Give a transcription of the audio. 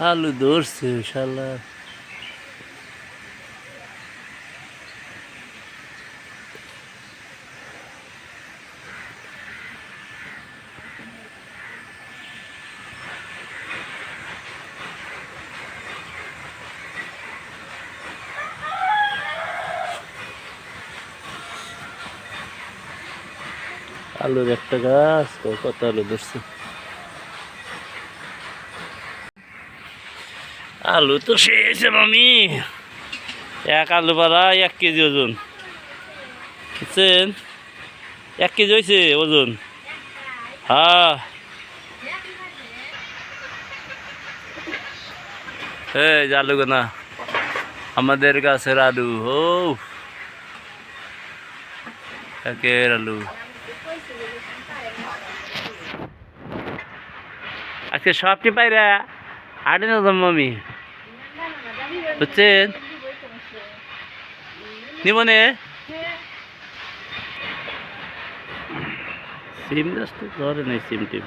আলু ধরছে শালা। আলুর একটা গাছ কত আলু ধরছে? আলু তো শেষ মামি। এক আলু পাড়া এক কেজি ওজন। বুঝছেন? এক কেজি হয়েছে ওজন। হ্যাঁ। এই যে আলু আমাদের গাছের আলু, ও। আলু। আজকে সবটি পাইরা আটে না মামি? বুঝছেন নিবনে সিম তো ধরে নেই সিম টিম